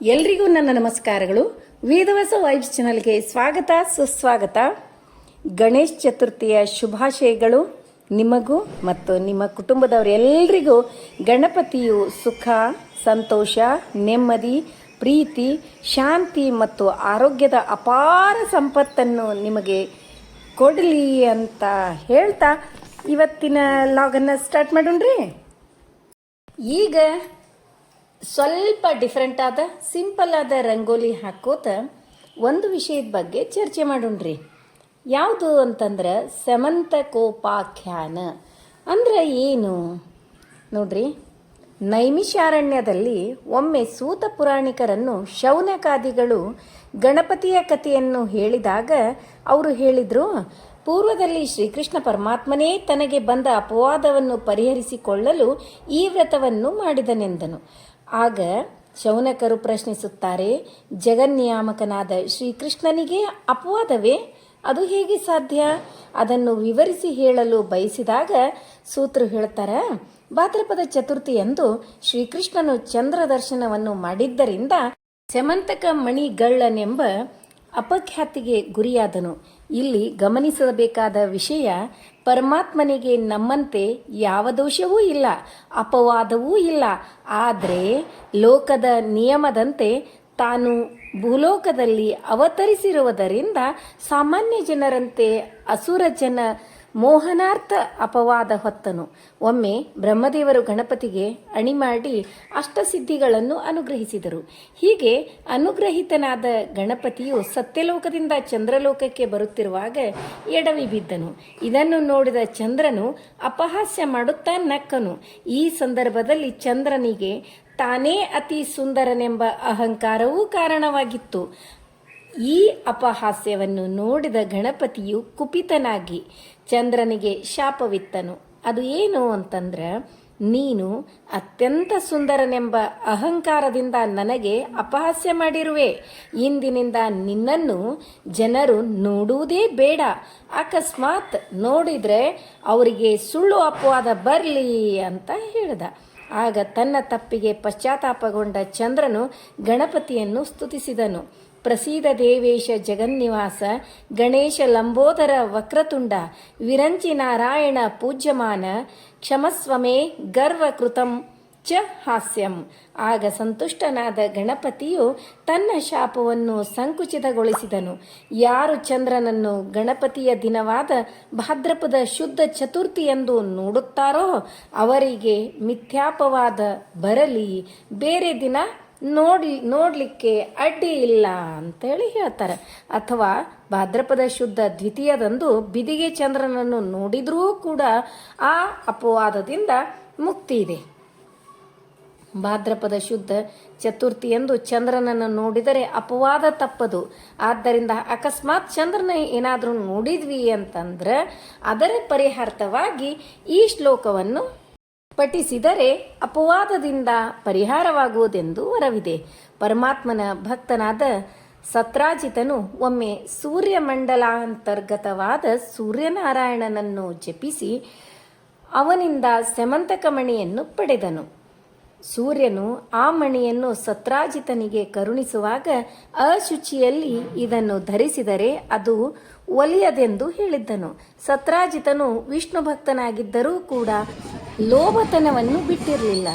ಎಲ್ರಿಗೂ ನನ್ನ ನಮಸ್ಕಾರಗಳು. ವೇದವಸ ವೈಬ್ಸ್ ಚಾನಲ್ಗೆ ಸ್ವಾಗತ, ಸುಸ್ವಾಗತ. ಗಣೇಶ್ ಚತುರ್ಥಿಯ ಶುಭಾಶಯಗಳು ನಿಮಗೂ ಮತ್ತು ನಿಮ್ಮ ಕುಟುಂಬದವರೆಲ್ಲರಿಗೂ ಗಣಪತಿಯು ಸುಖ, ಸಂತೋಷ, ನೆಮ್ಮದಿ, ಪ್ರೀತಿ, ಶಾಂತಿ ಮತ್ತು ಆರೋಗ್ಯದ ಅಪಾರ ಸಂಪತ್ತನ್ನು ನಿಮಗೆ ಕೊಡಲಿ ಅಂತ ಹೇಳ್ತಾ ಇವತ್ತಿನ ಲಾಗನ್ನು ಸ್ಟಾರ್ಟ್ ಮಾಡೋಣ್ರಿ. ಈಗ ಸ್ವಲ್ಪ ಡಿಫ್ರೆಂಟ್ ಆದ ಸಿಂಪಲ್ ಆದ ರಂಗೋಲಿ ಹಾಕೋತ ಒಂದು ವಿಷಯದ ಬಗ್ಗೆ ಚರ್ಚೆ ಮಾಡೋಣ್ರಿ. ಯಾವುದು ಅಂತಂದ್ರೆ ಸಮಂತ ಕೋಪಾಖ್ಯಾನ. ಅಂದ್ರೆ ಏನು? ನೋಡ್ರಿ, ನೈಮಿಷಾರಣ್ಯದಲ್ಲಿ ಒಮ್ಮೆ ಸೂತ ಪುರಾಣಿಕರನ್ನು ಶೌನಕಾದಿಗಳು ಗಣಪತಿಯ ಕಥೆಯನ್ನು ಹೇಳಿದಾಗ ಅವರು ಹೇಳಿದರು, ಪೂರ್ವದಲ್ಲಿ ಶ್ರೀಕೃಷ್ಣ ಪರಮಾತ್ಮನೇ ತನಗೆ ಬಂದ ಅಪವಾದವನ್ನು ಪರಿಹರಿಸಿಕೊಳ್ಳಲು ಈ ವ್ರತವನ್ನು ಮಾಡಿದನೆಂದನು. ಆಗ ಶೌನಕರು ಪ್ರಶ್ನಿಸುತ್ತಾರೆ ಜಗನ್ನಿಯಾಮಕನಾದ ಶ್ರೀಕೃಷ್ಣನಿಗೆ ಅಪವಾದವೇ? ಅದು ಹೇಗೆ ಸಾಧ್ಯ? ಅದನ್ನು ವಿವರಿಸಿ ಹೇಳಲು ಬಯಸಿದಾಗ ಸೂತ್ರ ಹೇಳ್ತಾರ ಭಾದ್ರಪದ ಚತುರ್ಥಿಯಂದು ಶ್ರೀಕೃಷ್ಣನು ಚಂದ್ರ ದರ್ಶನವನ್ನು ಮಾಡಿದ್ದರಿಂದ ಸೆಮಂತಕ ಮಣಿಗಳ್ಳನೆಂಬ ಅಪಖ್ಯಾತಿಗೆ ಗುರಿಯಾದನು. ಇಲ್ಲಿ ಗಮನಿಸಬೇಕಾದ ವಿಷಯ ಪರಮಾತ್ಮನಿಗೆ ನಮ್ಮಂತೆ ಯಾವ ದೋಷವೂ ಇಲ್ಲ, ಅಪವಾದವೂ ಇಲ್ಲ. ಆದರೆ ಲೋಕದ ನಿಯಮದಂತೆ ತಾನು ಭೂಲೋಕದಲ್ಲಿ ಅವತರಿಸಿರುವುದರಿಂದ ಸಾಮಾನ್ಯ ಜನರಂತೆ ಅಸುರ ಜನ ಮೋಹನಾರ್ಥ ಅಪವಾದ ಹೊತ್ತನು. ಒಮ್ಮೆ ಬ್ರಹ್ಮದೇವರು ಗಣಪತಿಗೆ ಅಣಿ ಮಾಡಿ ಅಷ್ಟಸಿದ್ಧಿಗಳನ್ನು ಅನುಗ್ರಹಿಸಿದರು. ಹೀಗೆ ಅನುಗ್ರಹಿತನಾದ ಗಣಪತಿಯು ಸತ್ಯಲೋಕದಿಂದ ಚಂದ್ರಲೋಕಕ್ಕೆ ಬರುತ್ತಿರುವಾಗ ಎಡವಿ ಬಿದ್ದನು. ಇದನ್ನು ನೋಡಿದ ಚಂದ್ರನು ಅಪಹಾಸ್ಯ ಮಾಡುತ್ತಾ ನಕ್ಕನು. ಈ ಸಂದರ್ಭದಲ್ಲಿ ಚಂದ್ರನಿಗೆ, ತಾನೇ ಅತಿ ಸುಂದರನೆಂಬ ಅಹಂಕಾರವೂ ಕಾರಣವಾಗಿತ್ತು. ಈ ಅಪಹಾಸ್ಯವನ್ನು ನೋಡಿದ ಗಣಪತಿಯು ಕುಪಿತನಾಗಿ ಚಂದ್ರನಿಗೆ ಶಾಪವಿತ್ತನು. ಅದು ಏನು ಅಂತಂದ್ರೆ, ನೀನು ಅತ್ಯಂತ ಸುಂದರನೆಂಬ ಅಹಂಕಾರದಿಂದ ನನಗೆ ಅಪಹಾಸ್ಯ ಮಾಡಿರುವೆ. ಇಂದಿನಿಂದ ನಿನ್ನನ್ನು ಜನರು ನೋಡುವುದೇ ಬೇಡ. ಅಕಸ್ಮಾತ್ ನೋಡಿದ್ರೆ ಅವರಿಗೆ ಸುಳ್ಳು ಅಪವಾದ ಬರಲಿ ಅಂತ ಹೇಳಿದ. ಆಗ ತನ್ನ ತಪ್ಪಿಗೆ ಪಶ್ಚಾತ್ತಾಪಗೊಂಡ ಚಂದ್ರನು ಗಣಪತಿಯನ್ನು ಸ್ತುತಿಸಿದನು. ಪ್ರಸೀದ ದೇವೇಶ ಜಗನ್ನಿವಾಸ, ಗಣೇಶ ಲಂಬೋದರ ವಕ್ರತುಂಡ ವಿರಂಚಿ ನಾರಾಯಣ ಪೂಜ್ಯಮಾನ, ಕ್ಷಮಸ್ವಮೇ ಗರ್ವಕೃತಂ ಚ ಹಾಸ್ಯಂ. ಆಗ ಸಂತುಷ್ಟನಾದ ಗಣಪತಿಯು ತನ್ನ ಶಾಪವನ್ನು ಸಂಕುಚಿತಗೊಳಿಸಿದನು. ಯಾರು ಚಂದ್ರನನ್ನು ಗಣಪತಿಯ ದಿನವಾದ ಭಾದ್ರಪದ ಶುದ್ಧ ಚತುರ್ಥಿ ಎಂದು ನೋಡುತ್ತಾರೋ ಅವರಿಗೆ ಮಿಥ್ಯಾಪವಾದ ಬರಲಿ. ಬೇರೆ ದಿನ ನೋಡಿ, ನೋಡಲಿಕ್ಕೆ ಅಡ್ಡಿ ಇಲ್ಲ ಅಂತೇಳಿ ಹೇಳ್ತಾರೆ. ಅಥವಾ ಭಾದ್ರಪದ ಶುದ್ಧ ದ್ವಿತೀಯದಂದು ಬಿದಿಗೆ ಚಂದ್ರನನ್ನು ನೋಡಿದರೂ ಕೂಡ ಆ ಅಪವಾದದಿಂದ ಮುಕ್ತಿ ಇದೆ. ಭಾದ್ರಪದ ಶುದ್ಧ ಚತುರ್ಥಿಯಂದು ಚಂದ್ರನನ್ನು ನೋಡಿದರೆ ಅಪವಾದ ತಪ್ಪದು. ಆದ್ದರಿಂದ ಅಕಸ್ಮಾತ್ ಚಂದ್ರನ ಏನಾದರೂ ನೋಡಿದ್ವಿ ಅಂತಂದ್ರೆ ಅದರ ಪರಿಹಾರ್ಥವಾಗಿ ಈ ಶ್ಲೋಕವನ್ನು ಪಠಿಸಿದರೆ ಅಪವಾದದಿಂದ ಪರಿಹಾರವಾಗುವುದೆಂದು ವರವಿದೆ. ಪರಮಾತ್ಮನ ಭಕ್ತನಾದ ಸತ್ರಾಜಿತನು, ಒಮ್ಮೆ ಸೂರ್ಯಮಂಡಲಾಂತರ್ಗತವಾದ ಸೂರ್ಯನಾರಾಯಣನನ್ನು ಜಪಿಸಿ ಅವನಿಂದ ಸೆಮಂತಕ ಮಣಿಯನ್ನು ಪಡೆದನು. ಸೂರ್ಯನು ಆ ಮಣಿಯನ್ನು ಸತ್ರಾಜಿತನಿಗೆ ಕರುಣಿಸುವಾಗ ಅಶುಚಿಯಲ್ಲಿ ಇದನ್ನು ಧರಿಸಿದರೆ ಅದು ಒಲಿಯದೆಂದು ಹೇಳಿದ್ದನು. ಸತ್ರಾಜಿತನು ವಿಷ್ಣು ಭಕ್ತನಾಗಿದ್ದರೂ ಕೂಡ ಲೋಭತನವನ್ನು ಬಿಟ್ಟಿರಲಿಲ್ಲ.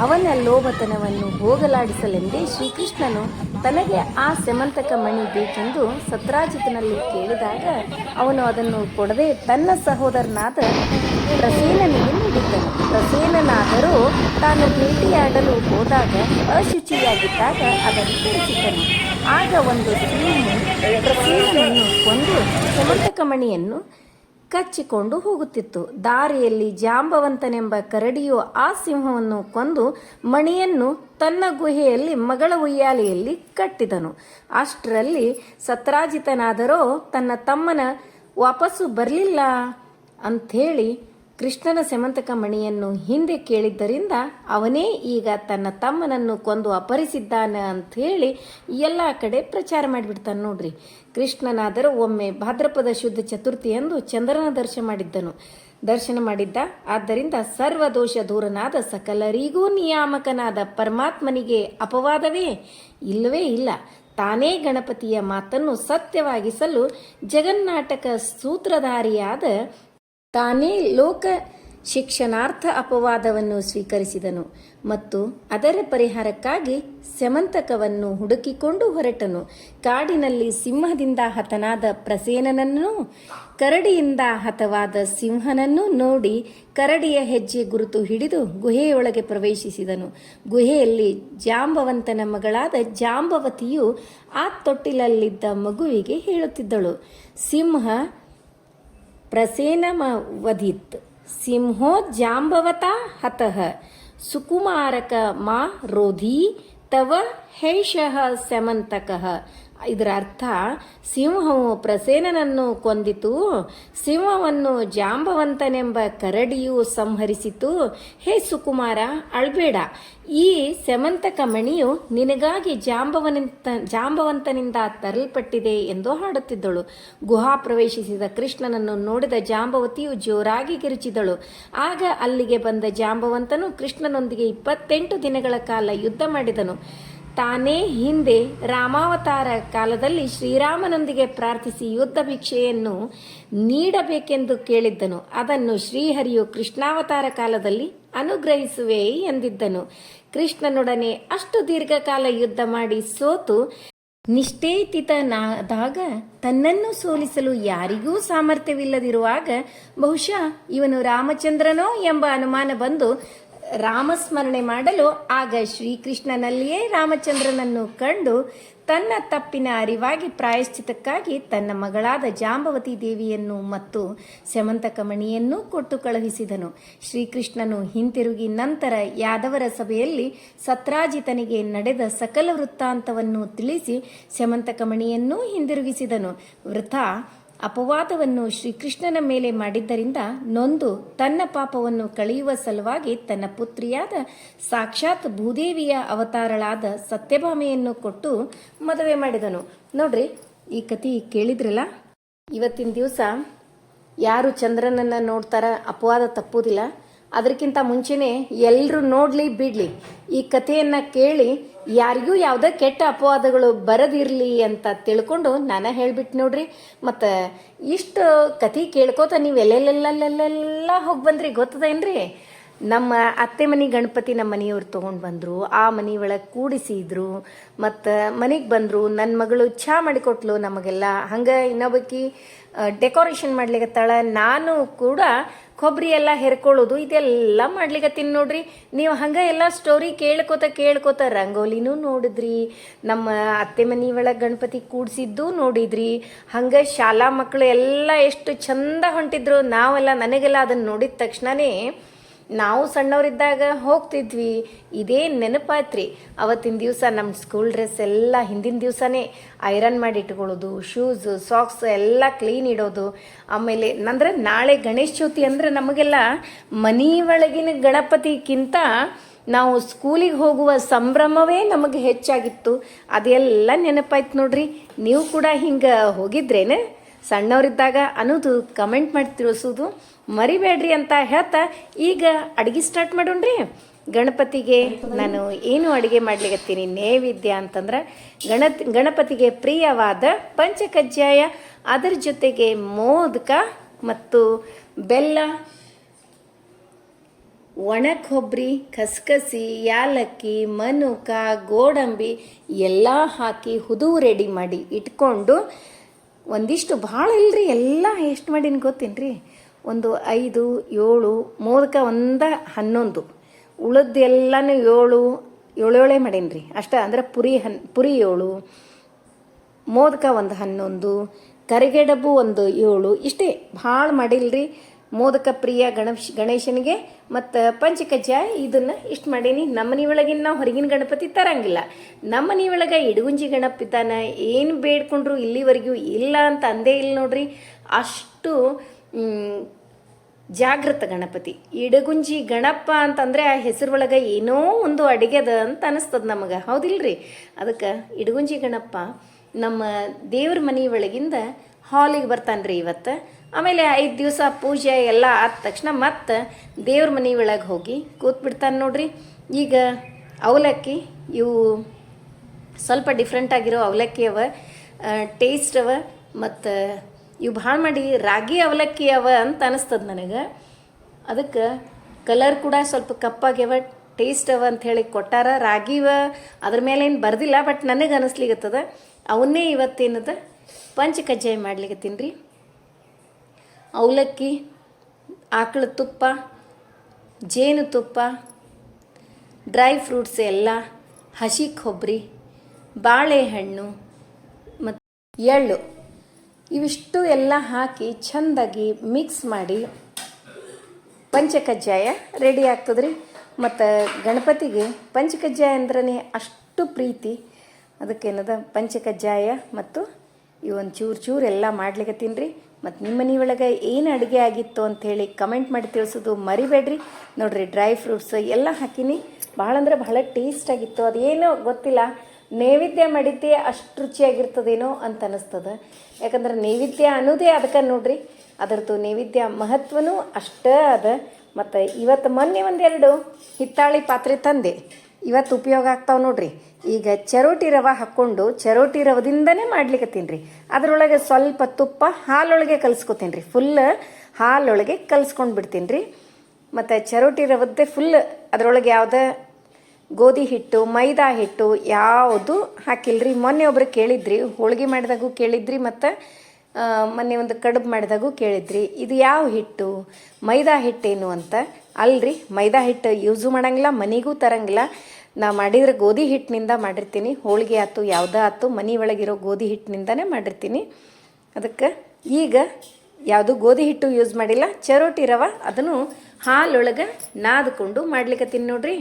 ಅವನ ಲೋಭತನವನ್ನು ಹೋಗಲಾಡಿಸಲೆಂದೇ ಶ್ರೀಕೃಷ್ಣನು ತನಗೆ ಆ ಸೆಮಂತಕ ಮಣಿ ಬೇಕೆಂದು ಸತ್ರಾಜಿತನಲ್ಲಿ ಕೇಳಿದಾಗ ಅವನು ಅದನ್ನು ಕೊಡದೆ ತನ್ನ ಸಹೋದರನಾದ ಪ್ರಸೇನನಿಗೆ ನೀಡಿದ್ದನು. ಪ್ರಸೇನನಾದರೂ ತಾನು ಭೇಟಿಯಾಡಲು ಹೋದಾಗ ಅಶುಚಿಯಾಗಿದ್ದಾಗ ಅದನ್ನು ತಿಳಿಸಿದ್ದನು. ಆಗ ಒಂದು ಪ್ರಸೇನನನ್ನು ಕೊಂದು ಸಮಂತಕ ಮಣಿಯನ್ನು ಕಚ್ಚಿಕೊಂಡು ಹೋಗುತ್ತಿತ್ತು. ದಾರಿಯಲ್ಲಿ ಜಾಂಬವಂತನೆಂಬ ಕರಡಿಯು ಆ ಸಿಂಹವನ್ನು ಕೊಂದು ಮಣಿಯನ್ನು ತನ್ನ ಗುಹೆಯಲ್ಲಿ ಮಗಳ ಉಯ್ಯಾಲೆಯಲ್ಲಿ ಕಟ್ಟಿದನು. ಅಷ್ಟರಲ್ಲಿ ಸತ್ರಾಜಿತನಾದರೋ ತನ್ನ ತಮ್ಮನ ವಾಪಸ್ಸು ಬರಲಿಲ್ಲ ಅಂಥೇಳಿ ಕೃಷ್ಣನ ಸೆಮಂತಕ ಮಣಿಯನ್ನು ಹಿಂದೆ ಕೇಳಿದ್ದರಿಂದ ಅವನೇ ಈಗ ತನ್ನ ತಮ್ಮನನ್ನು ಕೊಂದು ಅಪರಿಸಿದ್ದಾನೆ ಅಂತ ಹೇಳಿ ಎಲ್ಲ ಕಡೆ ಪ್ರಚಾರ ಮಾಡಿಬಿಡ್ತಾನೆ ನೋಡ್ರಿ. ಕೃಷ್ಣನಾದರೂ ಒಮ್ಮೆ ಭಾದ್ರಪದ ಶುದ್ಧ ಚತುರ್ಥಿಯಂದು ಚಂದ್ರನ ದರ್ಶನ ಮಾಡಿದ್ದನು. ದರ್ಶನ ಮಾಡಿದ್ದ. ಆದ್ದರಿಂದ ಸರ್ವದೋಷ ದೂರನಾದ ಸಕಲರಿಗೂ ನಿಯಾಮಕನಾದ ಪರಮಾತ್ಮನಿಗೆ ಅಪವಾದವೇ? ಇಲ್ಲವೇ ಇಲ್ಲ. ತಾನೇ ಗಣಪತಿಯ ಮಾತನ್ನು ಸತ್ಯವಾಗಿಸಲು ಜಗನ್ನಾಟಕ ಸೂತ್ರಧಾರಿಯಾದ ತಾನೇ ಲೋಕ ಶಿಕ್ಷಣಾರ್ಥ ಅಪವಾದವನ್ನು ಸ್ವೀಕರಿಸಿದನು ಮತ್ತು ಅದರ ಪರಿಹಾರಕ್ಕಾಗಿ ಸೆಮಂತಕವನ್ನು ಹುಡುಕಿಕೊಂಡು ಹೊರಟನು. ಕಾಡಿನಲ್ಲಿ ಸಿಂಹದಿಂದ ಹತನಾದ ಪ್ರಸೇನನನ್ನು, ಕರಡಿಯಿಂದ ಹತವಾದ ಸಿಂಹನನ್ನು ನೋಡಿ ಕರಡಿಯ ಹೆಜ್ಜೆ ಗುರುತು ಹಿಡಿದು ಗುಹೆಯೊಳಗೆ ಪ್ರವೇಶಿಸಿದನು. ಗುಹೆಯಲ್ಲಿ ಜಾಂಬವಂತನ ಮಗಳಾದ ಜಾಂಬವತಿಯು ಆ ತೊಟ್ಟಿಲಲ್ಲಿದ್ದ ಮಗುವಿಗೆ ಹೇಳುತ್ತಿದ್ದಳು, ಸಿಂಹ प्रसेनमवधित्। सिंहो जाम्बवता हतः। सुकुमारक मा रोधी। तव हैषः स्यमन्तकः ಇದರ ಅರ್ಥ, ಸಿಂಹವು ಪ್ರಸೇನನನ್ನು ಕೊಂದಿತು, ಸಿಂಹವನ್ನು ಜಾಂಬವಂತನೆಂಬ ಕರಡಿಯು ಸಂಹರಿಸಿತು. ಹೇ ಸುಕುಮಾರ, ಅಳ್ಬೇಡ. ಈ ಸೆಮಂತಕ ಮಣಿಯು ನಿನಗಾಗಿ ಜಾಂಬವನಿಂತ, ಜಾಂಬವಂತನಿಂದ ತರಲ್ಪಟ್ಟಿದೆ ಎಂದು ಹಾಡುತ್ತಿದ್ದಳು. ಗುಹಾ ಪ್ರವೇಶಿಸಿದ ಕೃಷ್ಣನನ್ನು ನೋಡಿದ ಜಾಂಬವತಿಯು ಜೋರಾಗಿ ಕಿರುಚಿದಳು ಆಗ ಅಲ್ಲಿಗೆ ಬಂದ ಜಾಂಬವಂತನು ಕೃಷ್ಣನೊಂದಿಗೆ ಇಪ್ಪತ್ತೆಂಟು ದಿನಗಳ ಕಾಲ ಯುದ್ಧ ಮಾಡಿದನು. ತಾನೇ ಹಿಂದೆ ರಾಮಾವತಾರ ಕಾಲದಲ್ಲಿ ಶ್ರೀರಾಮನೊಂದಿಗೆ ಪ್ರಾರ್ಥಿಸಿ ಯುದ್ಧ ಭಿಕ್ಷೆಯನ್ನು ನೀಡಬೇಕೆಂದು ಕೇಳಿದ್ದನು. ಅದನ್ನು ಶ್ರೀಹರಿಯು ಕೃಷ್ಣಾವತಾರ ಕಾಲದಲ್ಲಿ ಅನುಗ್ರಹಿಸುವೆ ಎಂದಿದ್ದನು. ಕೃಷ್ಣನೊಡನೆ ಅಷ್ಟು ದೀರ್ಘಕಾಲ ಯುದ್ಧ ಮಾಡಿ ಸೋತು ನಿಷ್ಠೇತಿತನಾದಾಗ ತನ್ನನ್ನು ಸೋಲಿಸಲು ಯಾರಿಗೂ ಸಾಮರ್ಥ್ಯವಿಲ್ಲದಿರುವಾಗ ಬಹುಶಃ ಇವನು ರಾಮಚಂದ್ರನೋ ಎಂಬ ಅನುಮಾನ ಬಂದು ರಾಮಸ್ಮರಣೆ ಮಾಡಲು ಆಗ ಶ್ರೀಕೃಷ್ಣನಲ್ಲಿಯೇ ರಾಮಚಂದ್ರನನ್ನು ಕಂಡು ತನ್ನ ತಪ್ಪಿನ ಅರಿವಾಗಿ ಪ್ರಾಯಶ್ಚಿತಕ್ಕಾಗಿ ತನ್ನ ಮಗಳಾದ ಜಾಂಬವತಿ ದೇವಿಯನ್ನು ಮತ್ತು ಸೆಮಂತಕಮಣಿಯನ್ನೂ ಕೊಟ್ಟು ಕಳುಹಿಸಿದನು. ಶ್ರೀಕೃಷ್ಣನು ಹಿಂತಿರುಗಿ ನಂತರ ಯಾದವರ ಸಭೆಯಲ್ಲಿ ಸತ್ರಾಜಿತನಿಗೆ ನಡೆದ ಸಕಲ ವೃತ್ತಾಂತವನ್ನು ತಿಳಿಸಿ ಸೆಮಂತಕಮಣಿಯನ್ನೂ ಹಿಂದಿರುಗಿಸಿದನು. ವೃಥ ಅಪವಾದವನ್ನು ಶ್ರೀಕೃಷ್ಣನ ಮೇಲೆ ಮಾಡಿದ್ದರಿಂದ ನೊಂದು ತನ್ನ ಪಾಪವನ್ನು ಕಳೆಯುವ ಸಲುವಾಗಿ ತನ್ನ ಪುತ್ರಿಯಾದ ಸಾಕ್ಷಾತ್ ಭೂದೇವಿಯ ಅವತಾರಳಾದ ಸತ್ಯಭಾಮೆಯನ್ನು ಕೊಟ್ಟು ಮದುವೆ ಮಾಡಿದನು. ನೋಡ್ರಿ, ಈ ಕತಿ ಕೇಳಿದ್ರಲ್ಲ? ಇವತ್ತಿನ ದಿವಸ ಯಾರು ಚಂದ್ರನನ್ನು ನೋಡ್ತಾರ ಅಪವಾದ ತಪ್ಪುವುದಿಲ್ಲ ಅದಕ್ಕಿಂತ ಮುಂಚೆನೆ ಎಲ್ಲರೂ ನೋಡಲಿ, ಬಿಡಲಿ. ಈ ಕಥೆಯನ್ನು ಕೇಳಿ ಯಾರಿಗೂ ಯಾವುದೇ ಕೆಟ್ಟ ಅಪವಾದಗಳು ಬರದಿರಲಿ ಅಂತ ತಿಳ್ಕೊಂಡು ನಾನು ಹೇಳ್ಬಿಟ್ಟು ನೋಡ್ರಿ. ಮತ್ತು ಇಷ್ಟು ಕಥೆ ಕೇಳ್ಕೋತ ನೀವು ಎಲ್ಲೆಲ್ಲೆಲ್ಲೆಲ್ಲೆಲ್ಲ ಹೋಗಿ ಬಂದ್ರಿ, ಗೊತ್ತದೇನ್ರಿ? ನಮ್ಮ ಅತ್ತೆ ಮನೆ ಗಣಪತಿ ನಮ್ಮ ಮನೆಯವ್ರು ತೊಗೊಂಡು ಬಂದರು, ಆ ಮನೆ ಒಳಗೆ ಕೂಡಿಸಿದ್ರು, ಮತ್ತು ಮನೆಗೆ ಬಂದರು ನನ್ನ ಮಗಳು ಚಹಾ ಮಾಡಿಕೊಟ್ಲು ನಮಗೆಲ್ಲ. ಹಂಗೆ ಇನ್ನೊಬ್ಬಕಿ ಡೆಕೋರೇಷನ್ ಮಾಡ್ಲಿಕತ್ತಾಳ ನಾನು ಕೂಡ ಕೊಬ್ಬರಿ ಎಲ್ಲ ಹೆರ್ಕೊಳ್ಳೋದು, ಇದೆಲ್ಲ ಮಾಡ್ಲಿಕ್ಕತ್ತೀನಿ ನೋಡ್ರಿ. ನೀವು ಹಂಗೆ ಎಲ್ಲ ಸ್ಟೋರಿ ಕೇಳ್ಕೊತ ಕೇಳ್ಕೊತ ರಂಗೋಲಿನೂ ನೋಡಿದ್ರಿ. ನಮ್ಮ ಅತ್ತೆ ಮನೆ ಒಳಗೆ ಗಣಪತಿ ಕೂಡಿಸಿದ್ದು ನೋಡಿದ್ರಿ. ಹಂಗೆ ಶಾಲಾ ಮಕ್ಕಳು ಎಲ್ಲ ಎಷ್ಟು ಚಂದ ಹೊಂಟಿದ್ರು. ನಾವೆಲ್ಲ ನನಗೆಲ್ಲ ಅದನ್ನು ನೋಡಿದ ತಕ್ಷಣವೇ ನಾವು ಸಣ್ಣವರಿದ್ದಾಗ ಹೋಗ್ತಿದ್ವಿ. ಇದೇ ನೆನಪಾಯ್ತ್ರಿ ಅವತ್ತಿನ ದಿವಸ ನಮ್ಮ ಸ್ಕೂಲ್ ಡ್ರೆಸ್ ಎಲ್ಲ ಹಿಂದಿನ ದಿವಸನೇ. ಐರನ್ ಮಾಡಿ ಇಟ್ಕೊಳ್ಳೋದು ಶೂಸ್ ಸಾಕ್ಸ್ ಎಲ್ಲ ಕ್ಲೀನ್ ಇಡೋದು. ಆಮೇಲೆ ಅಂದ್ರೆ ನಾಳೆ ಗಣೇಶ ಚೌತಿ ಅಂದರೆ ನಮಗೆಲ್ಲ ಮನೆ ಒಳಗಿನ ಗಣಪತಿಗಿಂತ ನಾವು ಸ್ಕೂಲಿಗೆ ಹೋಗುವ ಸಂಭ್ರಮವೇ ನಮಗೆ ಹೆಚ್ಚಾಗಿತ್ತು. ಅದೆಲ್ಲ ನೆನಪಾಯ್ತು ನೋಡ್ರಿ. ನೀವು ಕೂಡ ಹಿಂಗೆ ಹೋಗಿದ್ರೇನೆ? ಸಣ್ಣವರಿದ್ದಾಗ ಅನ್ನೋದು ಕಮೆಂಟ್ ಮಾಡಿ ತಿಳಿಸೋದು. ಮರಿಬೇಡ್ರಿ ಅಂತ ಹೇಳ್ತಾ ಈಗ ಅಡುಗೆ ಸ್ಟಾರ್ಟ್ ಮಾಡೋಣ್ರಿ. ಗಣಪತಿಗೆ ನಾನು ಏನು ಅಡುಗೆ ಮಾಡ್ಲಿಕತ್ತೀನಿ? ನೈವೇದ್ಯ ಅಂತಂದ್ರೆ ಗಣ ಗಣಪತಿಗೆ ಪ್ರಿಯವಾದ ಪಂಚಕಜ್ಜಾಯ. ಅದರ ಜೊತೆಗೆ ಮೋದಕ ಮತ್ತು ಬೆಲ್ಲ ಒಣ ಕೊಬ್ಬರಿ ಕಸಕಸಿ, ಯಾಲಕ್ಕಿ, ಮನುಕ, ಗೋಡಂಬಿ ಎಲ್ಲ ಹಾಕಿ ಹುದು ರೆಡಿ ಮಾಡಿ ಇಟ್ಕೊಂಡು ಒಂದಿಷ್ಟು ಭಾಳ ಇಲ್ರಿ, ಎಲ್ಲ ಎಷ್ಟು ಮಾಡೀನಿ ಗೊತ್ತೇನ್ರಿ? ಒಂದು ಐದು, ಏಳು ಮೋದಕ ಒಂದ, ಹನ್ನೊಂದು. ಉಳಿದೆಲ್ಲನೂ ಏಳು, ಏಳೇಳೇ ಮಾಡೀನಿ ರೀ ಅಷ್ಟೇ, ಅಂದ್ರೆ ಪುರಿ ಹನ್, ಪುರಿ ಏಳು ಮೋದಕ ಒಂದು ಹನ್ನೊಂದು, ಕರಿಗೆಡಬು ಒಂದು ಏಳು, ಇಷ್ಟೇ. ಭಾಳ ಮಾಡಿಲ್ರಿ. ಮೋದಕ ಪ್ರಿಯ ಗಣೇಶ್, ಗಣೇಶನಿಗೆ ಮತ್ತು ಪಂಚಕಜ್ಜಾಯ, ಇದನ್ನು ಇಷ್ಟು ಮಾಡೀನಿ. ನಮ್ಮ ಮನೆ ಒಳಗಿನ ನಾವು ಹೊರಗಿನ ಗಣಪತಿ ತರಂಗಿಲ್ಲ. ನಮ್ಮ ಮನೆ ಒಳಗೆ ಇಡಗುಂಜಿ ಗಣಪ ಇದ್ದಾನ ಏನು ಬೇಡ್ಕೊಂಡ್ರು ಇಲ್ಲಿವರೆಗೂ ಇಲ್ಲ ಅಂತ ಅಂದೇ ಇಲ್ಲ ನೋಡ್ರಿ. ಅಷ್ಟು ಜಾಗೃತ ಗಣಪತಿ. ಇಡಗುಂಜಿ ಗಣಪ ಅಂತಂದರೆ ಆ ಹೆಸರು ಒಳಗೆ ಏನೋ ಒಂದು ಅಡುಗೆದ ಅಂತ ಅನಿಸ್ತದ ನಮಗೆ. ಹೌದಿಲ್ರಿ? ಅದಕ್ಕೆ ಇಡಗುಂಜಿ ಗಣಪ ನಮ್ಮ ದೇವ್ರ ಮನೆ ಒಳಗಿಂದ ಹಾಲಿಗೆ ಬರ್ತಾನೆ ರೀ ಇವತ್ತು. ಆಮೇಲೆ ಐದು ದಿವಸ ಪೂಜೆ ಎಲ್ಲ ಆದ ತಕ್ಷಣ ಮತ್ತೆ ದೇವ್ರ ಮನೆ ಒಳಗೆ ಹೋಗಿ ಕೂತ್ಬಿಡ್ತಾನೆ ನೋಡ್ರಿ. ಈಗ ಅವಲಕ್ಕಿ ಇವು ಸ್ವಲ್ಪ ಡಿಫ್ರೆಂಟ್ ಆಗಿರೋ ಅವಲಕ್ಕಿ ಅವ ಟೇಸ್ಟ್ ಅವ ಮತ್ತು ಇವು ಭಾಳ ಮಾಡಿ ರಾಗಿ ಅವಲಕ್ಕಿ ಅವ ಅಂತ ಅನಿಸ್ತದೆ ನನಗೆ. ಅದಕ್ಕೆ ಕಲರ್ ಕೂಡ ಸ್ವಲ್ಪ ಕಪ್ಪಾಗ್ಯವ ಟೇಸ್ಟ್ ಅವ ಅಂತ ಹೇಳಿ ಕೊಟ್ಟಾರ. ರಾಗಿವ ಅದ್ರ ಮೇಲೆ ಏನು ಬರ್ದಿಲ್ಲ ಬಟ್ ನನಗೆ ಅನಿಸ್ಲಿಗತ್ತದ. ಅವನ್ನೇ ಇವತ್ತೇನದ? ಪಂಚ ಕಜ್ಜಾಯ ಮಾಡ್ಲಿಕತ್ತೀನಿ ರೀ. ಅವಲಕ್ಕಿ, ಆಕಳ ತುಪ್ಪ ಜೇನುತುಪ್ಪ ಡ್ರೈ ಫ್ರೂಟ್ಸ್ ಎಲ್ಲ, ಹಸಿ ಕೊಬ್ಬರಿ ಬಾಳೆಹಣ್ಣು ಮತ್ತು ಎಳ್ಳು. ಇವಿಷ್ಟು ಎಲ್ಲ ಹಾಕಿ ಚಂದಾಗಿ ಮಿಕ್ಸ್ ಮಾಡಿ ಪಂಚಕಜ್ಜಾಯ ರೆಡಿ ಆಗ್ತದ್ರಿ. ಮತ್ತು ಗಣಪತಿಗೆ ಪಂಚಕಜ್ಜಾಯ ಅಂದ್ರೆ ಅಷ್ಟು ಪ್ರೀತಿ. ಅದಕ್ಕೇನದ? ಪಂಚಕಜ್ಜಾಯ ಮತ್ತು ಇವೊಂದು ಚೂರು ಚೂರು ಎಲ್ಲ ಮಾಡ್ಲಿಕತ್ತೀನಿ ರೀ. ಮತ್ತು ನಿಮ್ಮ ಮನೆ ಒಳಗೆ ಏನು ಅಡುಗೆ ಆಗಿತ್ತು ಅಂಥೇಳಿ ಕಮೆಂಟ್ ಮಾಡಿ ತಿಳಿಸೋದು ಮರಿಬೇಡ್ರಿ. ನೋಡಿರಿ ಡ್ರೈ ಫ್ರೂಟ್ಸ್ ಎಲ್ಲ ಹಾಕಿನಿ. ಭಾಳ ಅಂದ್ರೆ ಭಾಳ ಟೇಸ್ಟ್ ಆಗಿತ್ತು. ಅದೇನೋ ಗೊತ್ತಿಲ್ಲ. ನೈವೇದ್ಯ ಮಾಡಿದ್ದೆ ಅಷ್ಟು ರುಚಿಯಾಗಿರ್ತದೇನೋ ಅಂತ ಅನಿಸ್ತದ. ಯಾಕಂದ್ರೆ ನೈವೇದ್ಯ ಅನ್ನೋದೇ ಅದಕ್ಕೆ ನೋಡ್ರಿ. ಅದರದ್ದು ನೈವೇದ್ಯ ಮಹತ್ವನೂ ಅಷ್ಟೇ ಅದ. ಮತ್ತು ಇವತ್ತು ಮೊನ್ನೆ ಒಂದೆರಡು ಹಿತ್ತಾಳಿ ಪಾತ್ರೆ ತಂದೆ. ಇವತ್ತು ಉಪಯೋಗ ಆಗ್ತಾವೆ ನೋಡ್ರಿ. ಈಗ ಚರೋಟಿ ರವ ಹಾಕ್ಕೊಂಡು ಚರೋಟಿ ರವದಿಂದನೇ ಮಾಡ್ಲಿಕತ್ತೀನಿ ರೀ ಅದರೊಳಗೆ ಸ್ವಲ್ಪ ತುಪ್ಪ ಹಾಲೊಳಗೆ ಕಲಿಸ್ಕೊತೀನಿ ರೀ ಫುಲ್ ಹಾಲೊಳಗೆ ಕಲಿಸ್ಕೊಂಡು ಬಿಡ್ತೀನಿ ರೀ ಮತ್ತು ಚರೋಟಿ ರವದ್ದೇ ಫುಲ್ ಅದರೊಳಗೆ ಯಾವುದೇ ಗೋಧಿ ಹಿಟ್ಟು, ಮೈದಾ ಹಿಟ್ಟು ಯಾವುದು ಹಾಕಿಲ್ರಿ? ಮೊನ್ನೆ ಒಬ್ರು ಕೇಳಿದ್ರಿ, ಹೋಳಿಗೆ ಮಾಡಿದಾಗೂ ಕೇಳಿದ್ರಿ ಮತ್ತು ಮೊನ್ನೆ ಒಂದು ಕಡುಬು ಮಾಡಿದಾಗೂ ಕೇಳಿದ್ರಿ. ಇದು ಯಾವ ಹಿಟ್ಟು? ಮೈದಾ ಹಿಟ್ಟೇನು ಅಂತ? ಅಲ್ರಿ, ಮೈದಾ ಹಿಟ್ಟು ಯೂಸು ಮಾಡಂಗಿಲ್ಲ, ಮನೆಗೂ ತರಂಗಿಲ್ಲ. ನಾ ಮಾಡಿದ್ರೆ ಗೋಧಿ ಹಿಟ್ಟಿನಿಂದ ಮಾಡಿರ್ತೀನಿ. ಹೋಳಿಗೆ ಆಯ್ತು, ಯಾವುದೇ ಆಯ್ತು, ಮನೆ ಒಳಗಿರೋ ಗೋಧಿ ಹಿಟ್ಟಿನಿಂದನೇ ಮಾಡಿರ್ತೀನಿ. ಅದಕ್ಕೆ ಈಗ ಯಾವುದು ಗೋಧಿ ಹಿಟ್ಟು ಯೂಸ್ ಮಾಡಿಲ್ಲ, ಚರೋಟಿ ರವ ಅದನ್ನು ಹಾಲೊಳಗೆ ನಾದ್ಕೊಂಡು ಮಾಡ್ಲಿಕತ್ತೀನಿ ನೋಡ್ರಿ.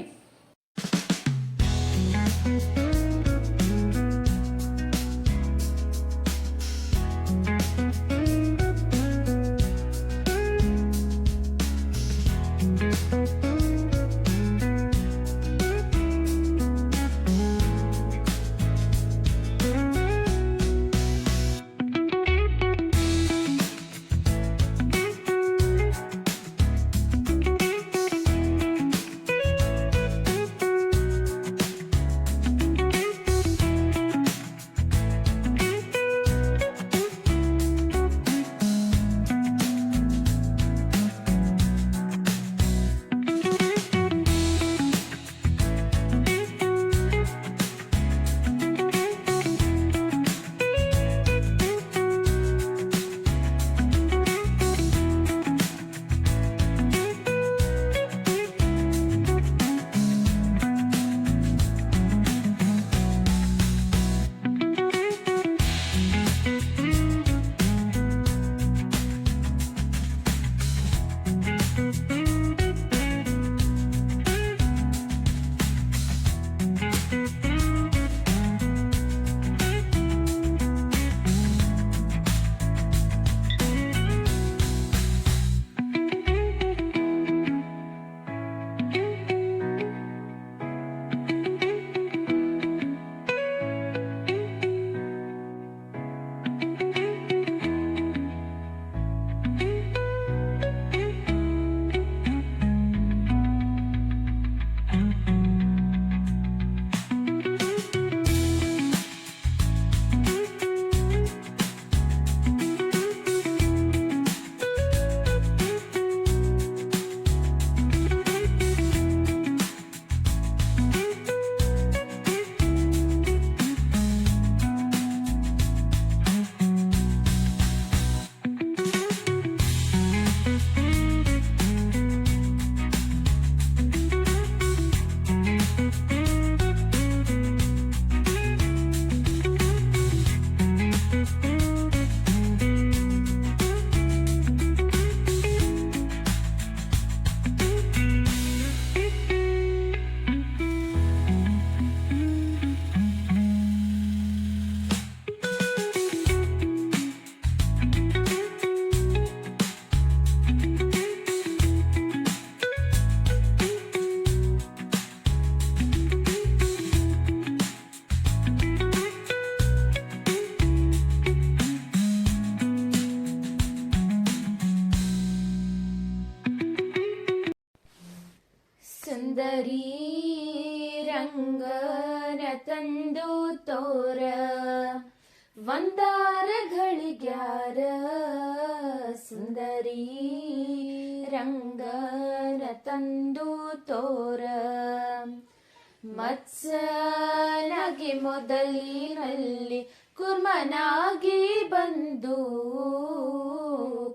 ಮೊದಲಿನಲ್ಲಿ ಕುರ್ಮನಾಗಿ ಬಂದು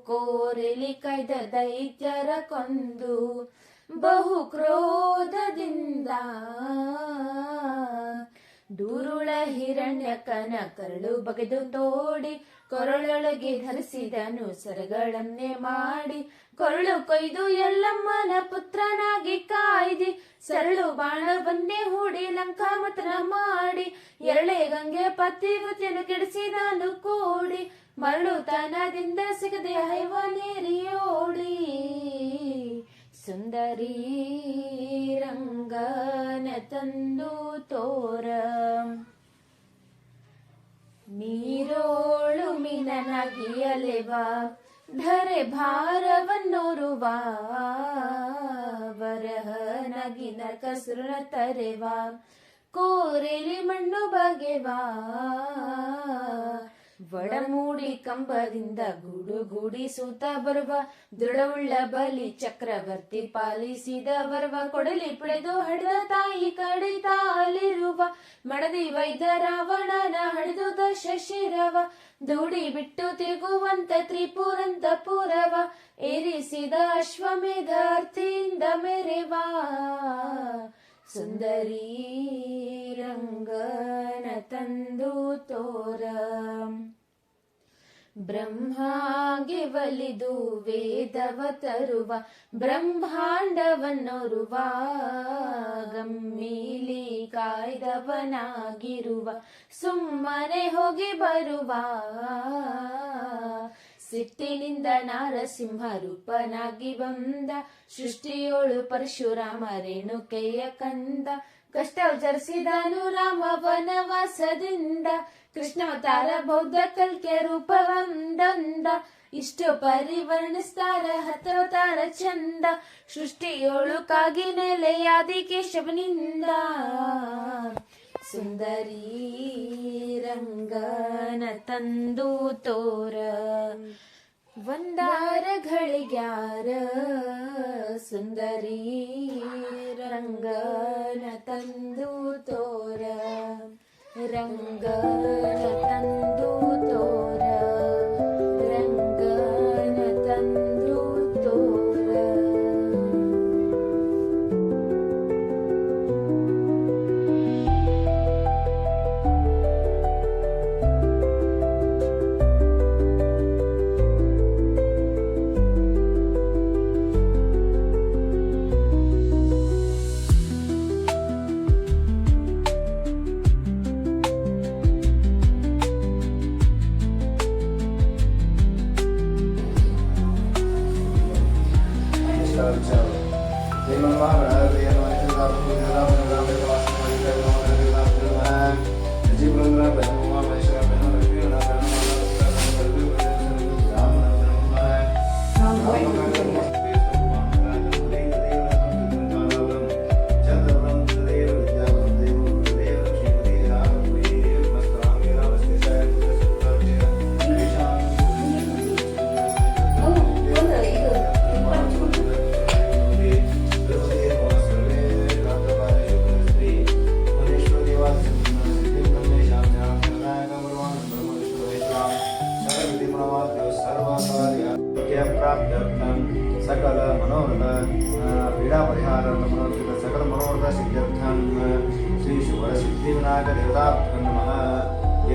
ಕೋರೆಲಿ ಕೈದ ದೈತ್ಯರ ಕೊಂದು ಬಹು ಕ್ರೋಧದಿಂದ ದುರುಳ ಹಿರಣ್ಯಕನ ಕರಳು ಬಗೆದು ತೋಡಿ ಕೊರಳೊಳಗೆ ಧರಿಸಿದನು ಸರಗಳನ್ನೇ ಮಾಡಿ ಕೊರಳು ಕೊಯ್ದು ಎಲ್ಲಮ್ಮನ ಪುತ್ರನಾಗಿ ಕಾಯ್ದಿ, ಸರಳು ಬಾಣ ಬಂದೆ ಹೂಡಿ ಲಂಕಾಮತನ ಮಾಡಿ, ಎರಳೆ ಗಂಗೆ ಪತಿವತಿಯನ್ನು ಕೆಡಿಸಿ ನಾನು ಕೂಡಿ, ಮರಳು ತನದಿಂದ ಸಿಗದೆ ಹೈವನೇರಿಯೋಡಿ ಸುಂದರಿ ರಂಗನ ತಂದು ತೋರ. ನೀರೋಳು ಮಿನನಗಿಯಲೆವ ಧರೆ ಭಾರವನ್ನೋರುವ ವರಹನಗಿ ನರಕಸುರ ತರೆವ ಕೋರೆಲಿ ಮಣ್ಣು ಬಗೆವಾ ವಡಮೂಡಿ ಕಂಬದಿಂದ ಗೂಡು ಸೂತ ಬರುವ ದೃಢವುಳ್ಳ ಬಲಿ ಚಕ್ರವರ್ತಿ ಪಾಲಿಸಿದ ಬರುವ ಕೊಡಲಿ ಪಡೆದು ಹಡೆದ ತಾಯಿ ಕಡಿತಾಲಿರುವ ಮಡದಿ ವೈದ್ಯ ರಾವಣನ ಹಡೆದು ಶಶಿರವ ಶಿರವ ದೂಡಿ ಬಿಟ್ಟು ತಿರುಗುವಂತ ತ್ರಿಪುರಂತ ಪುರವ ಏರಿಸಿದ ಅಶ್ವಮೇಧ ಅರ್ಥಿಯಿಂದ ಮೆರೆವಾ ಸುಂದರಿ ರಂಗನ ತಂದು ತೋರ. ಬ್ರಹ್ಮಾಗೆ ಒಲಿದು ವೇದವ ತರುವ ಬ್ರಹ್ಮಾಂಡವನ್ನೊರುವ ಗಮ್ಮೀಲಿ ಕಾಯ್ದವನಾಗಿರುವ ಸುಮ್ಮನೆ ಹೋಗಿ ಬರುವ ಸಿಟ್ಟಿನಿಂದ ನಾರಸಿಂಹ ರೂಪನಾಗಿ ಬಂದ ಸೃಷ್ಟಿಯೋಳು ಪರಶುರಾಮ ರೇಣುಕೆಯ ಕಂದ. ಕಷ್ಟ ಜರಿಸಿದನು ರಾಮ ವನವಾಸದಿಂದ ಕೃಷ್ಣಾವತಾರ ಬೌದ್ಧ ಕಲ್ಕೆ ರೂಪವಂದಂದ. ಇಷ್ಟು ಪರಿವರ್ಣಿಸ್ತಾರ ಹತ್ತವತಾರ ಚಂದ ಸೃಷ್ಟಿಯೋಳು ಕಾಗಿ ನೆಲೆಯಾದಿ ಕೇಶವನಿಂದ. ಸುಂದರಿ ರಂಗನ ತಂದು ತೋರ. ಒಂದಾರ ಗಳಿಗ್ಯಾರ ಸುಂದರಿ ರಂಗನ ತಂದು ತೋರ. ರಂಗನ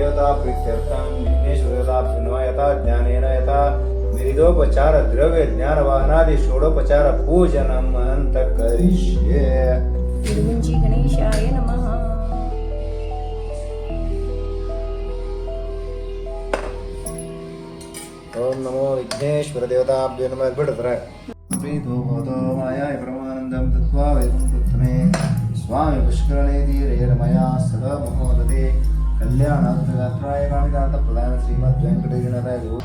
देवता प्रीत्यर्थं विघ्नेश्वर देवताभ्यो नमः यथा ज्ञानेन यथा विविधोपचार द्रव्य ज्ञान वाहनादि षोडोपचार पूजनम् अनन्त करिष्ये ತಿರುಮಂಜಿ ಗಣೇಶಾಯ ನಮಃ ಓಂ ನಮೋ ವಿಘ್ನೇಶ್ವರ ದೇವತಾಭ್ಯೋ ನಮಃ ಬಿಡುತ್ರೆ ಪ್ರೀತೋ ಭವತೋ ಮಾಯಾಯ ಪರಮಾನಂದಂ ತತ್ವಾ ವೈಕುಂಠುತ್ತಮೇ ಸ್ವಾಮಿ ಪುಷ್ಕರಣೇ ತೀರೆ ರಮಯಾ ಸದಾ ಮಹೋದದೆ ಕಲ್ಯಾಣ ತ್ರಯಕಾಣಿದಾತ ಪ್ರಧಾನ ಶ್ರೀಮದ್ ವೆಂಕಟೇಶ್ವರರಾಯರು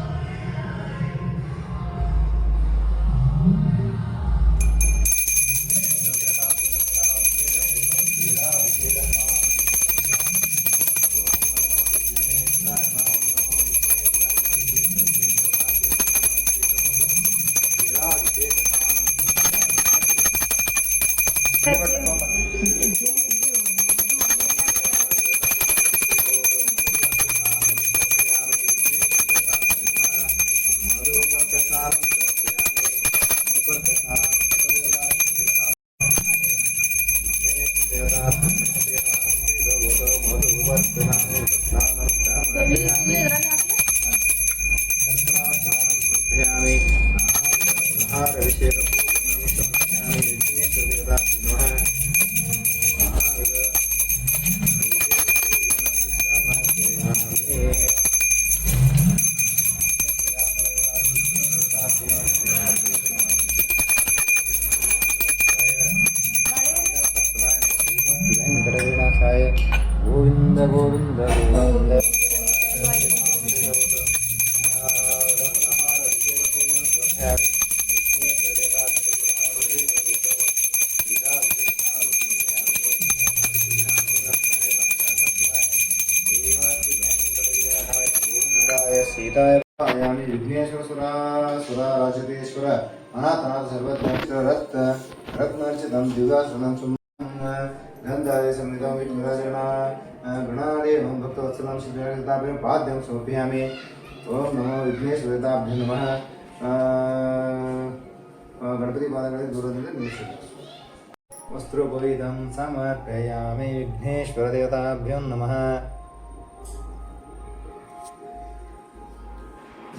ವಸ್ತ್ರೋಪವೀತಂ ಸಮರ್ಪಯಾಮಿ ವಿಘ್ನೇಶ್ವರ ದೇವತಾಭ್ಯಂ ನಮಃ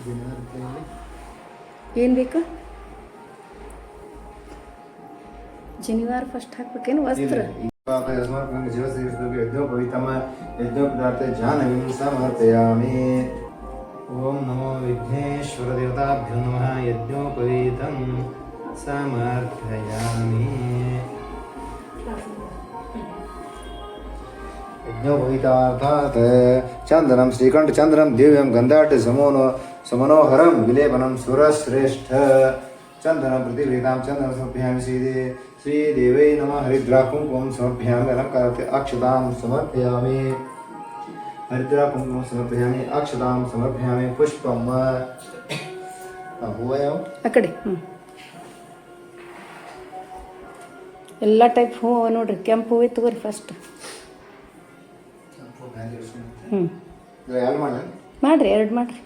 ದಿನದಲ್ಲಿ ಏನು ಬೇಕು? ಜನಿವಾರ ಫಸ್ಟ್ ಹಾಕ್ಬೇಕೇನು ವಸ್ತ್ರ? ಯಜ್ಞೋಪವಿತಮ ಯಜ್ಞೋಪದಾರ್ಥ ಜಾಹ್ನವೀಂ ಸಮರ್ಪಯಾಮಿ. ಓಂ ನಮೋ ವಿಘ್ನೇಶ್ವರ ದೇವತಾಭ್ಯೋ ನಮಃ. ಯಜ್ಞೋಪವೀತಂ ಸಮರ್ಪಯಾಮಿ. ಯಜ್ಞೋಪವೀತಾರ್ಥಾತ್ ಚಂದನಂ ಶ್ರೀಕಂಠಚಂದ್ರಂ ದಿವ್ಯಂ ಗಂಧಾಟ ಸಮೋನೋ ಸಮನೋಹರಂ ವಿಲೇಪನಂ ಸುರಶ್ರೇಷ್ಠ ಚಂದನಂ ಪ್ರತಿವೇದಾಂ ಚಂದನ ಸಮರ್ಪಯಾಮಿ ಶ್ರೀದೇ ಶ್ರೀದೇವೈ ನಮಃ ಹರಿದ್ರಾ ಕುಂಕುಮಂ ಸಮರ್ಪಯಾಮಿ ಅಲಂಕಾರತೆ ಅಕ್ಷತಾಂ ಸಮರ್ಪಯಾಮಿ ಹರಿದ್ರಾ ಕುಂಕುಮಂ ಸಮರ್ಪಯಾಮಿ ಅಕ್ಷತಾಂ ಸಮರ್ಪಯಾಮಿ ಪುಷ್ಪಂ ಹೂವ ಯಾವ ಆ ಎಲ್ಲ ಟೈಪ್ ಹೂವು ನೋಡ್ರಿ. ಕೆಂಪು ಹೂವು ತಗೋರಿ ಫಸ್ಟ್ ಹ್ಞೂ ಯಾರು ಮಾಡ ಮಾಡ್ರಿ ಎರಡು ಮಾಡ್ರಿ.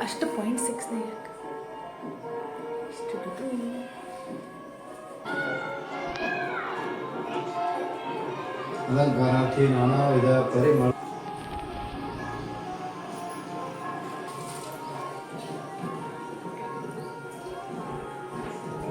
ಅಷ್ಟು ಪಾಯಿಂಟ್ ಸಿಕ್ಸ್ ಅಲಂಕಾರಾರ್ಥಿ ನಾನಾ ವಿಧ ಪರಿಮಳ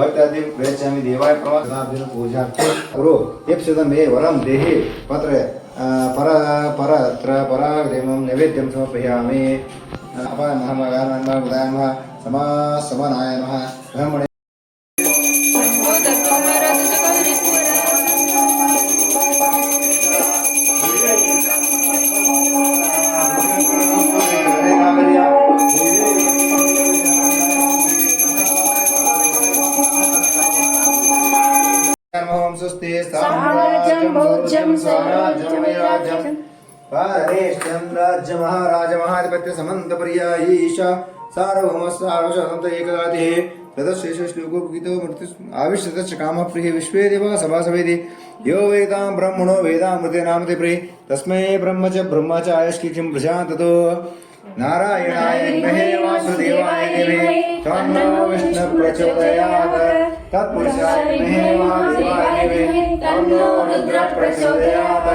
भक्तादि प्रयच्छामि देवाय प्रवादाभ्यं पूजार्थे गुरु यप्सुतं मे वरं देहि पत्र अ, पर परत्र पराग्रेमं नैवेद्यं समर्पयामि अपाय महामगाय नमः उदाय नमः लोकोपगीतो मृत्यु आविष्यतश्च कामः प्रिये विश्वे देवा सभासवेदि यो वेदां ब्रह्मणो वेदामृतेनामति प्रिये। तस्मै ब्रह्म च ब्रह्म च आयुष्किं प्रशान्ततो। नारायणाय विद्महे वासुदेवाय देवे तन्नो विष्णुप्रचोदयात् तत्पुरुषाय विद्महे वासुदेवाय देवे तन्नो रुद्रप्रचोदयात्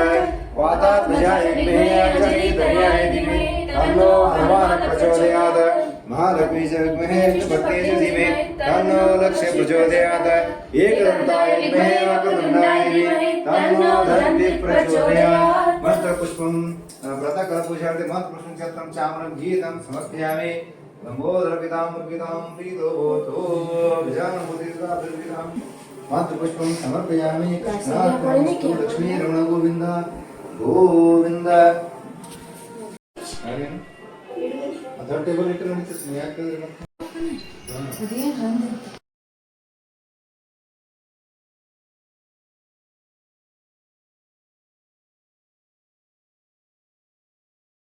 वातात्मजाय विद्महे अक्षरीतयाय देवे तन्नो हनुमान् महालक्ष्मी से विद्महे भक्ति से धीमे तन्नो लक्ष्य प्रचोदयात् एकदंताय विद्महे वक्रतुंडाय धीमहि तन्नो धनति प्रचोदयात् मस्तक पुष्पम व्रत कल पूजार्थे मत पुष्पम चत्रम चामरम गीतम समर्पयामि लंबोदरपितां मुर्गितां प्रीतो भवतु गजानमुदिता दुर्गितां मातृपुष्पं समर्पयामि लक्ष्मी रमण गोविन्द गोविन्द ಅದೇ